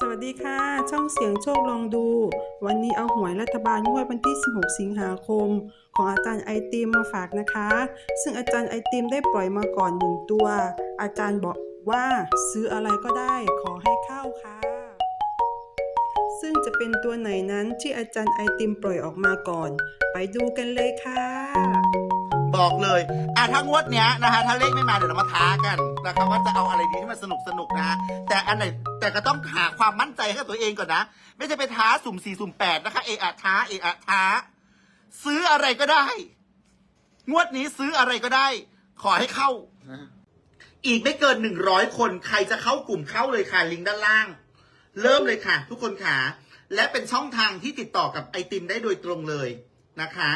สวัสดีค่ะ ช่องเสียงโชคลองดู วันนี้เอาหวยรัฐบาลงวดวันที่ 16 สิงหาคม ของอาจารย์ไอติมมาฝากนะคะ ซึ่งอาจารย์ไอติมได้ปล่อยมาก่อนหนึ่งตัว อาจารย์บอกว่าซื้ออะไรก็ได้ขอให้เข้าค่ะ ซึ่งจะเป็นตัวไหนนั้นที่อาจารย์ไอติมปล่อยออกมาก่อน ไปดูกันเลยค่ะ บอกเลยอะถ้งวดเนี้ยนะคะถ้าเลขไม่มาเดี๋ยวเรามาท้ากัน นะครับว่าจะเอาอะไรดีที่มันสนุกสนุกนะแต่อันไหนแต่ก็ต้องหาความมั่นใจให้กับตัวเองก่อนนะ ไม่ใช่ไปท้าสุ่มสี่สุ่มแปดนะคะเอะอะท้าเอะอะท้า ซื้ออะไรก็ได้ งวดนี้ซื้ออะไรก็ได้ ขอให้เข้า อีกไม่เกินหนึ่งร้อยคนใครจะเข้ากลุ่มเข้าเลยค่ะลิงก์ด้านล่าง เริ่มเลยค่ะ ทุกคนค่ะและเป็นช่องทางที่ติดต่อกับไอติมได้โดยตรงเลยนะคะ